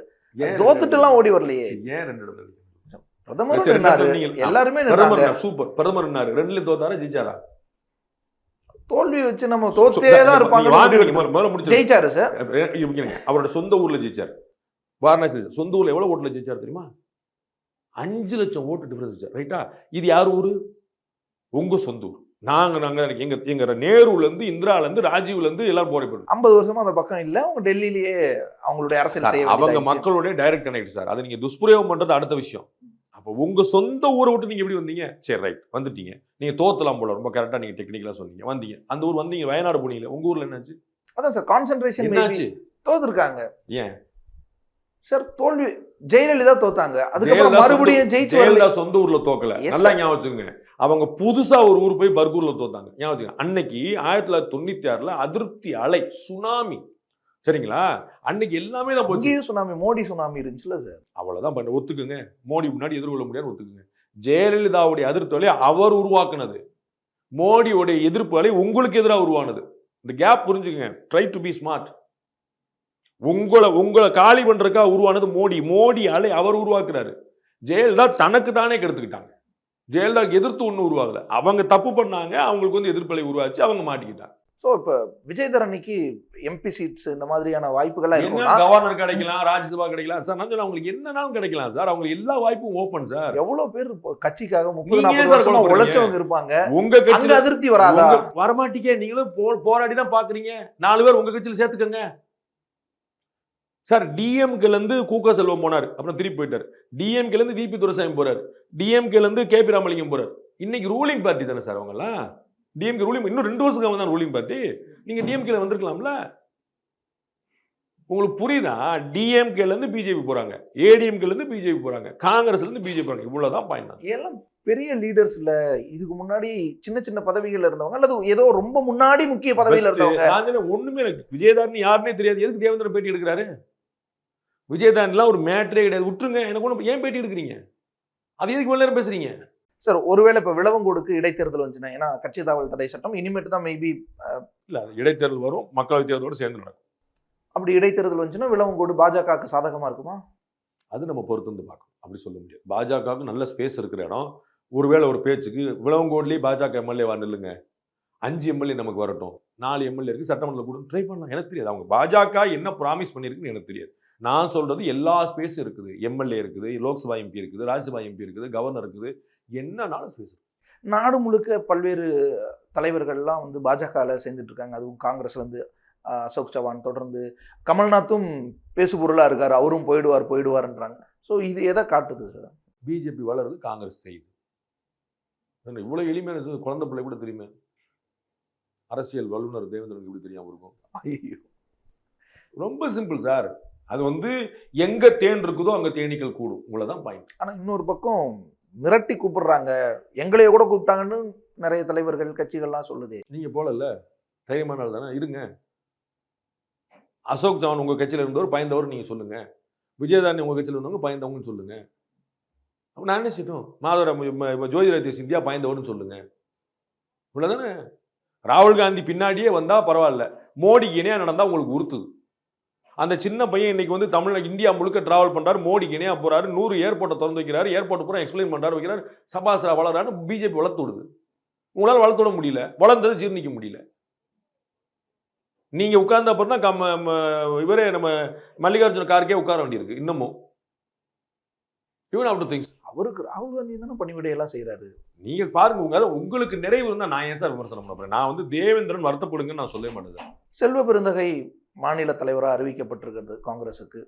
தோத்துட்டு எல்லாம் ஓடி வரலையே. ஏன் ரெண்டு இடத்துல பிரதமரும் சரி, நின்னாரு. எல்லாருமே பிரதமர் சூப்பர். பிரதமர் நின்னாரு. ரெண்டுல தோத்தாரா ஜெயிச்சாரா? தோல்வி வச்சு நம்ம தோத்தே தான் இருப்பாங்க. ஜெயிச்சாரு சார். அவரோட சொந்த ஊர்ல ஜெயிச்சார். வாரணாசி. சொந்த ஊர்ல எவ்வளவு ஓட்டுல ஜெயிச்சார் தெரியுமா? அஞ்சு லட்சம் ஓட்டு டிஃபரன்ஸ் ஜெயிச்சார். ரைட்டா இது யார் ஊரு? உங்க சொந்த ஊர். நாங்க நாங்க எங்க எங்க நேருல இருந்து இந்திரால இருந்து ராஜீவ்ல இருந்து எல்லாரும் போரை போடுறோம் ஐம்பது வருஷமா அந்த பக்கம் இல்ல. அவங்க டெல்லியிலேயே அவங்களுடைய அரசியல் அவங்க. மக்களுடைய டைரக்ட் கனெக்ட் சார். அதை நீங்க துஷ்பிரயோகம் பண்றது அடுத்த விஷயம். அப்போ உங்க சொந்த ஊரை விட்டு நீங்க எப்படி வந்தீங்க? சரி ரைட் வந்துட்டீங்க. நீங்க தோத்தலாம் போல. ரொம்ப கரெக்டா நீங்க டெக்னிக்கலா சொன்னீங்க. வந்தீங்க. அந்த ஊர் வந்தீங்க. வயநாடு போனீங்க உங்க ஊர்ல என்னாச்சு? அதான் சார் கான்சென்ட்ரேஷன் என்னாச்சு? தோத்துருக்காங்க. ஏன்? சார் தோல்வி ஜெயலலிதா தோத்தாங்க. அதுக்கப்புறம் மறுபடியும் ஜெயிச்சு வரல ஜெயலலிதா சொந்த ஊர்ல தோக்கல. நல்லா. ஞாபகம் அவங்க புதுசா ஒரு ஊர் போய் பர்கூர்ல தோத்தாங்க. ஞாபகம் அன்னைக்கு ஆயிரத்தி தொள்ளாயிரத்தி தொண்ணூத்தி ஆறுல அதிருப்தி அலை சுனாமி. சரிங்களா? அன்னைக்கு எல்லாமே போச்சு. இங்கேயும் சுனாமி மோடி சுனாமி இருந்துச்சுல சார் அவ்வளவுதான் பண்ண ஒத்துக்குங்க. மோடி முன்னாடி எதிர்கொள்ள முடியாது ஒத்துக்குங்க. ஜெயலலிதாவுடைய அதிருப்தி அலை அவர் உருவாக்குனது. மோடியோடைய எதிர்ப்பு அலை உங்களுக்கு எதிராக உருவானது. இந்த கேப் புரிஞ்சுக்குங்க. ட்ரை டு பி ஸ்மார்ட் உங்களை உங்களை காலி பண்றதுக்கா உருவானது மோடி. மோடி அலை அவர் உருவாக்குறாரு. ஜெயலலிதா தனக்கு தானே கெடுத்துக்கிட்டாங்க. ஜெயலலிதாக்கு எதிர்த்து ஒண்ணு உருவாகல. அவங்க தப்பு பண்ணாங்க அவங்களுக்கு வந்து எதிர்ப்பலை உருவாச்சு அவங்க மாட்டிக்கிட்டாங்க. சோ இப்ப விஜயதரணிக்கு எம்பி சீட்ஸ் இந்த மாதிரியான வாய்ப்புகள்லாம் என்ன இருக்கும்னா கவர்னர் கிடைக்கலாம் ராஜ்யசபா கிடைக்கலாம் சார் நான் அவங்களுக்கு என்னன்னாலும் கிடைக்கலாம் சார். அவங்களுக்கு எல்லா வாய்ப்பும் ஓப்பன் சார். எவ்வளவு பேர் கட்சிக்காக முப்பது நாற்பது வருஷமா? உழைச்சவங்க இருப்பாங்க. உங்க கட்சியில அதிருப்தி வராதா? வரமாட்டீங்க நீங்களும் போராடி தான் பாக்குறீங்க நாலு பேர் உங்க கட்சியில சேர்த்துக்கங்க. சார் டிஎம்கேல இருந்து கூக்க செல்வம் போனாரு அப்புறம் திருப்பி போயிட்டாரு. டிஎம்கேல இருந்து விபி துரைசாமி போறாரு. டிஎம்கேல இருந்து கேபி ராமலிங்கம் போறாரு. இன்னைக்கு ரூலிங் பார்ட்டி தானே சார் அவங்க எல்லாம் டிஎம்கே ரூலிங் இன்னும் ரெண்டு வருஷத்துக்கு அவங்க தான் ரூலிங் பார்ட்டி நீங்க டிஎம்கேல வந்திருக்கலாம்ல? உங்களுக்கு புரியுதா? டிஎம்கேல இருந்து பிஜேபி போறாங்க. ஏடிஎம்கேல இருந்து பிஜேபி போறாங்க. காங்கிரஸ்ல இருந்து பிஜேபி போறாங்க. இவ்வளவுதான் பாயிண்ட் எல்லாம் பெரிய லீடர்ஸ் இல்ல. இதுக்கு முன்னாடி சின்ன சின்ன பதவிகள் இருந்தவங்க அல்லது ஏதோ ரொம்ப முன்னாடி முக்கிய பதவியில இருந்தவங்க. ஒண்ணுமே எனக்கு விஜயதாரணி யாருன்னே தெரியாது. எதுக்கு தேவேந்திரன் பேட்டி எடுக்கிறாரு? விஜயதாரன்லாம் ஒரு மேட்டரே கிடையாது. விட்டுருங்க. எனக்கு ஒண்ணு ஏன் பேட்டி எடுக்கிறீங்க? அது எதுக்கு இவ்வளவு நேரம் பேசுறீங்க? சார் ஒருவேளை இப்ப விளவங்கோடுக்கு இடைத்தேர்தல் வந்துச்சுன்னா ஏன்னா கட்சி தாவல் தடை சட்டம் இனிமேட்டு தான் மேபி இல்ல இடைத்தேர்தல் வரும் மக்களவை தேர்தலோட சேர்ந்து நடக்கும். அப்படி இடைத்தேர்தல் வந்துச்சுன்னா விளவங்கோடு பாஜகவுக்கு சாதகமா இருக்குமா? அது நம்ம பொறுத்து வந்து பார்க்கணும். அப்படி சொல்ல முடியாது. பாஜகவுக்கு நல்ல ஸ்பேஸ் இருக்கிற இடம். ஒருவேளை ஒரு பேச்சுக்கு விளவங்கோட்லயே பாஜக எம்எல்ஏ வா நில்லுங்க. அஞ்சு எம்எல்ஏ நமக்கு வரட்டும். நாலு எம்எல்ஏ இருக்கு சட்டமன்றத்தில் கூட ட்ரை பண்ணலாம். எனக்கு தெரியாது. அவங்க பாஜக என்ன ப்ராமிஸ் பண்ணியிருக்குன்னு எனக்கு தெரியாது. நான் சொல்றது எல்லா ஸ்பேஸும் இருக்குது. எம்எல்ஏ இருக்குது லோக்சபா எம்பி இருக்குது ராஜ்யசபா எம்பி இருக்குது கவர்னர் இருக்குது. என்னன்னாலும் ஸ்பேஸ் நாடு முழுக்க பல்வேறு தலைவர்கள்லாம் வந்து பாஜகவில் சேர்ந்துட்டு இருக்காங்க அதுவும் காங்கிரஸ்ல இருந்து ஆஹ், அசோக் சவான் தொடர்ந்து கமல்நாத்தும் பேசுபொருளா இருக்காரு. அவரும் போயிடுவார் போயிடுவார்ன்றாங்க. ஸோ இது எதை காட்டுது சார் பிஜேபி வளருது காங்கிரஸ் செய்யுது. என்ன இவ்வளவு எளிமையான குழந்தை பிள்ளை கூட தெரியுமே. அரசியல் வல்லுநர் தேவேந்திரனுக்கு எப்படி தெரியாம இருக்கும்? ஐயோ. ரொம்ப சிம்பிள் சார் அது வந்து எங்க தேன் இருக்குதோ அங்க தேனீக்கள் கூடும். இவ்வளவுதான் பாயிண்ட் ஆனா இன்னொரு பக்கம் மிரட்டி கூப்பிடுறாங்க. எங்களைய கூட கூப்பிட்டாங்கன்னு நிறைய தலைவர்கள் கட்சிகள்லாம் சொல்லுது. நீங்க போலல்ல. தைரியமான தானே. இருங்க. அசோக் சவான் உங்க கட்சியில இருந்தவர் பயந்தவர் நீங்க சொல்லுங்க. விஜயதாரணி உங்க கட்சியில இருந்தவங்க பயந்தவங்கன்னு சொல்லுங்க. அப்ப நான் என்ன செய்யணும் மாதவரம் ஜோதிராதித்ய சிந்தியா பாய்ந்தவர்னு சொல்லுங்க. இவ்வளவுதானே? ராகுல் காந்தி பின்னாடியே வந்தா பரவாயில்ல. மோடிக்கு இணையா நடந்தா உங்களுக்கு உறுத்துது அந்த சின்ன பையன் இன்னைக்கு வந்து தமிழ் இந்தியா முழுக்க டிராவல் பண்றாரு மோடிக்கு இணையா போறாரு நூறு ஏர்போர்ட்டை திறந்து வைக்கிறாரு ஏர்போர்ட் பூரா எக்ஸ்பிளைன் பண்றாரு வைக்கிறாரு சபாசரா வளரான்னு பிஜேபி வளர்த்து விடுது உங்களால் வளர்த்து விட முடியல. வளர்ந்தது ஜீர்ணிக்க முடியல. நீங்க உட்கார்ந்த அப்புறம் தான் கம்ம இவரே நம்ம மல்லிகார்ஜுன கார்கே உட்கார வேண்டியிருக்கு இன்னமும். இவன் அவுட் திங்ஸ் அவருக்கு ராகுல் காந்தி தானே பணிவிடையெல்லாம் செய்றாரு. நீங்க பாருங்க உங்க உங்களுக்கு நிறைவு இருந்தா நான் ஏன் சார் விமர்சனம் பண்ண போறேன்? நான் வந்து தேவேந்திரன் வருத்தப்படுங்கன்னு நான் சொல்லவே மாட்டேன். செல்வ பெருந்தகை மாநில தலைவராக அறிவிக்கப்பட்டிருக்கிறது காங்கிரஸுக்கு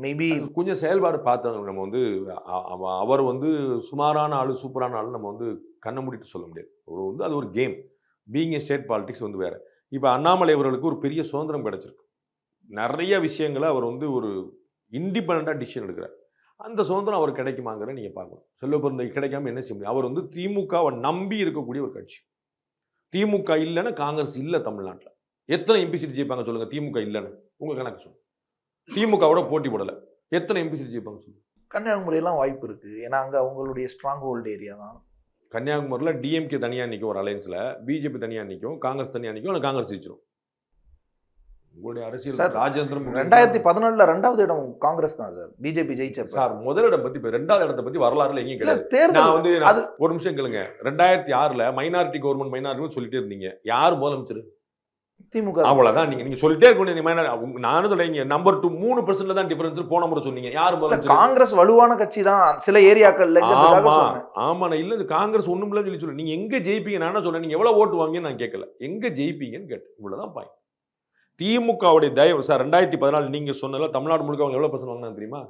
மேபி கொஞ்சம் செயல்பாடு பார்த்தவங்க நம்ம வந்து அவ- அவர் வந்து சுமாரான ஆளு சூப்பரான ஆள் நம்ம வந்து கண்ணை மூடிட்டு சொல்ல முடியாது. ஒரு வந்து அது ஒரு game being a state politics வந்து வேறு. இப்போ அண்ணாமலை அவர்களுக்கு ஒரு பெரிய சுதந்திரம் கிடச்சிருக்கு. நிறைய விஷயங்களை அவர் வந்து ஒரு இண்டிபெண்ட்டாக டிசிஷன் எடுக்கிறார். அந்த சுதந்திரம் அவர் கிடைக்குமாங்கிற நீங்கள் பார்க்கணும். செல்வ பிறந்தகை கிடைக்காம என்ன செய்ய முடியும்? அவர் வந்து திமுகவை நம்பி இருக்கக்கூடிய ஒரு கட்சி. திமுக இல்லைன்னா காங்கிரஸ் இல்லை தமிழ்நாட்டில். எத்தனை எம்பி சீட் ஜெயிப்பாங்க சொல்லுங்க. திமுக இல்லைன்னு. உங்க கணக்கு சொல்லுங்க திமுகவோட போட்டி போடல. எத்தனை எம்பி சீட் ஜெயிப்பாங்க சொல்லுங்க. கன்னியாகுமரியெல்லாம் வாய்ப்பு இருக்கு. ஏன்னா அங்க அவங்களுடைய ஸ்ட்ராங் ஹோல்டு ஏரியா தான். கன்னியாகுமரியில் டிஎம்கே தனியாக நிற்கும் ஒரு அலையன்ஸில் பிஜேபி தனியாக நிற்கும் காங்கிரஸ் தனியாக நிற்கும் ஆனால் காங்கிரஸ் ஜெயிச்சிரும். உங்களுடைய அரசியல் சார், ராஜேந்திரன் ரெண்டாயிரத்தி பதினொன்னுல ரெண்டாவது இடம் காங்கிரஸ் தான் சார். பிஜேபி ஜெயிச்சப்ப சார் முதலிடம் பத்தி இப்ப ரெண்டாவது இடத்தை பத்தி வரலாறுல எங்கேயும் கிடையாது. தேர்தல் நான் வந்து நான் அது ஒரு நிமிஷம் கேளுங்க. ரெண்டாயிரத்தி ஆறுல மைனாரிட்டி கவர்மெண்ட் மைனாரிட்டி சொல்லிட்டே இருந்தீங்க. யார் முதலமைச்சர்? திமுக அவ்வளவுதான். நீங்க நீங்க சொல்லிட்டே இருக்கணும். மைனாரிட்டி நானும் சொல்றீங்க நம்பர் டூ மூணு பர்சன்ட்ல தான் டிஃபரன்ஸ் போன முறை சொன்னீங்க. யார் காங்கிரஸ் வலுவான கட்சி தான். சில ஏரியாக்கள்லங்கிறதுக்காக ஆமா. சொன்னேன். ஆமா நான் இல்ல இது காங்கிரஸ் ஒண்ணும் இல்லைன்னு சொல்லி சொல்ல நீங்க எங்க ஜெயிப்பீங்க? நான் சொல்றேன். நீங்க எவ்வளவு ஓட்டு வாங்கன்னு நான் கேட்கல. எங்க ஜெயிப்பீங்கன்னு கேட்டேன். இவ்வளவுதான் பாய் திமுகவுடைய தயவு சார் ரெண்டாயிரத்தி பதினாலு நீங்க சொன்னதுல தமிழ்நாடு முழுக்க அவங்க எவ்வளவு பர்சன்ட் வாங்கினாங்க தெரியுமா?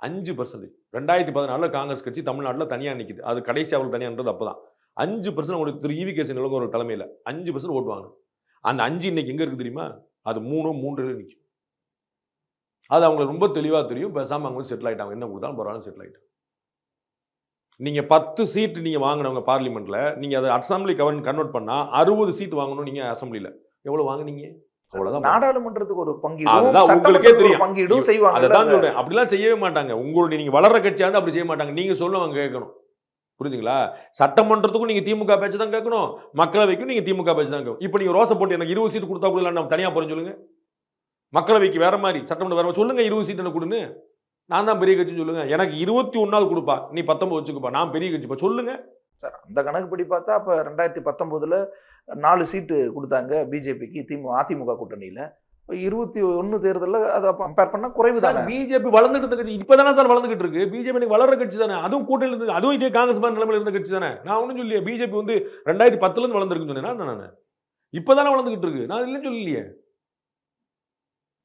அஞ்சு பர்சன்டேஜ் ரெண்டாயிரத்தி பதினாலுல காங்கிரஸ் கட்சி தமிழ்நாட்டுல தனியா நிக்குது. அது கடைசி அவங்களுக்கு தனியான்றது அப்பதான். அஞ்சு பர்சன்ட் உங்களுக்கு திரு. ஈவி கேசன் இளங்கோர் தலைமையில அஞ்சு பர்சன்ட் ஓட்டு வாங்கணும் அந்த அஞ்சு இன்னைக்கு எங்க இருக்கு தெரியுமா? அது மூணு மூன்று நிற்கும் அது அவங்களுக்கு ரொம்ப தெளிவா தெரியும். பேசாம அவங்க செட்டில் ஆயிட்டாங்க. என்ன கொடுத்தாலும் பரவாயில்ல செட்டில் ஆயிட்டாங்க. நீங்க பத்து சீட் நீங்க வாங்கினவங்க பார்லிமெண்ட்ல நீங்க அதை அசம்பிளி கவர்ன் கன்வெர்ட் பண்ணா அறுபது சீட் வாங்கணும் நீங்க அசம்பிளில எவ்வளவு வாங்குனீங்க? அவ்வளவுதான் நாடாளுமன்றத்துக்கு ஒரு அதுதான் உங்களுக்கே தெரியும். பங்கீடும் செய்வாங்க அதான் சொல்றேன். அப்படிலாம் செய்யவே மாட்டாங்க. உங்களுடைய நீங்க வளர்ற கட்சியா இருந்தா அப்படி செய்ய மாட்டாங்க. நீங்க சொல்லுவாங்க கேட்கணும். புரியுதுங்களா? சட்டமன்றத்துக்கும் நீங்கள் திமுக பேச்சு தான் கேட்கணும். மக்களவைக்கும் நீங்கள் திமுக பேச்சு தான் கேட்கணும். இப்போ நீங்கள் ரோசை போட்டு எனக்கு இருபது சீட் கொடுத்தா கூட நம்ம தனியாக போறேன் சொல்லுங்க. மக்களவைக்கு வேற மாதிரி சட்டமன்றம் வேற மாதிரி. சொல்லுங்க இருபது சீட் எனக்கு கொடுன்னு. நான் தான் பெரிய கட்சின்னு சொல்லுங்க. எனக்கு இருபத்தி ஒன்றாவது கொடுப்பா. நீ பத்தொம்பது வச்சுக்கப்பா. நான் பெரிய கட்சிப்பா சொல்லுங்க. சார் அந்த கணக்குப்படி பார்த்தா அப்போ ரெண்டாயிரத்தி பத்தொம்போதில் நாலு சீட்டு கொடுத்தாங்க. பிஜேபிக்கு திமுக அதிமுக கூட்டணியில். இருபத்தி ஒன்று தேர்தலில் அதை கம்பேர் பண்ணால் குறைவு தான் பிஜேபி வளர்ந்துட்டு இருந்த கட்சி இப்பதானே சார் வளர்ந்துகிட்டு இருக்கு. பிஜேபி வளர்ற கட்சி தானே. அதுவும் கூட்டணி இருந்து அதுவும் இதே காங்கிரஸ் மாதிரி நிலைமையில இருந்த கட்சி தானே. நான் ஒன்றும் சொல்லியே பிஜேபி வந்து ரெண்டாயிரத்தி பத்துல இருந்து வளர்ந்துருக்குன்னு சொன்னேன். நான் இப்பதானே வளர்ந்துகிட்டு இருக்கு. நான் இல்லைன்னு சொல்லலையே.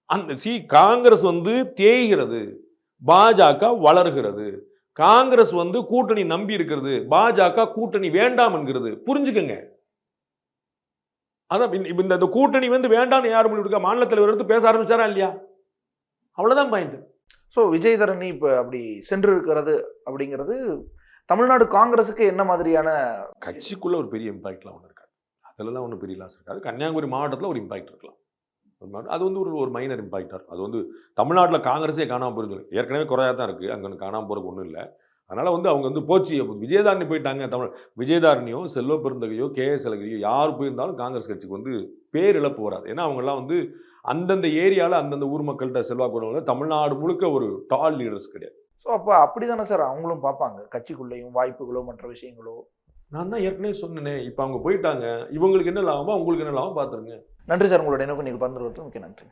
அந்த சி காங்கிரஸ் வந்து தேய்கிறது. பாஜக வளர்கிறது. காங்கிரஸ் வந்து கூட்டணி நம்பி இருக்கிறது. பாஜக கூட்டணி வேண்டாம் என்கிறது. புரிஞ்சுக்கங்க. அதான் இந்த- இப்ப இந்த கூட்டணி வந்து வேண்டாம்னு யார் முடிவு எடுக்க மாநில தலைவர் எடுத்து பேச ஆரம்பிச்சாரா இல்லையா? அவ்வளவுதான் பாயிண்ட் ஸோ விஜய் தரணி இப்போ அப்படி சென்று இருக்கிறது அப்படிங்கிறது தமிழ்நாடு காங்கிரஸுக்கு என்ன மாதிரியான கட்சிக்குள்ள ஒரு பெரிய இம்பாக்ட்லாம் ஒன்று இருக்காது. அதிலலாம் ஒன்றும் பெரிய லாஸ் இருக்காது. கன்னியாகுமரி மாவட்டத்தில் ஒரு இம்பாக்ட் இருக்கலாம். அது வந்து ஒரு ஒரு மைனர் இம்பாக்டாக இருக்கும். அது வந்து தமிழ்நாட்டில் காங்கிரஸே காணாமல் போயிருந்து ஏற்கனவே குறையாக தான் இருக்குது அங்கே காணாமல் போகிறதுக்கு ஒன்றும் இல்லை. அதனால் வந்து அவங்க வந்து போச்சு. விஜயதாரணி போயிட்டாங்க. தமிழ் விஜயதாரணியோ செல்வ பெருந்தகையோ கே எஸ் அழகிரியோ யார் போயிருந்தாலும் காங்கிரஸ் கட்சிக்கு வந்து பேரிழப்பு வராது. ஏன்னா அவங்கெல்லாம் வந்து அந்தந்த ஏரியாவில் அந்தந்த ஊர் மக்கள்கிட்ட செல்வாக்கு உள்ளவங்க தமிழ்நாடு முழுக்க ஒரு டால் லீடர்ஸ் கிடையாது. ஸோ அப்போ அப்படி தானே சார் அவங்களும் பார்ப்பாங்க? கட்சிக்குள்ளேயும் வாய்ப்புகளோ மற்ற விஷயங்களோ? நான் தான் ஏற்கனவே சொன்னேனே இப்போ அவங்க போயிட்டாங்க. இவங்களுக்கு என்ன லாபமோ உங்களுக்கு என்ன லாபம் பார்த்துருங்க நன்றி சார். உங்களுடைய நோக்கம் நீங்கள் பகிர்ந்து மிக்க நன்றி.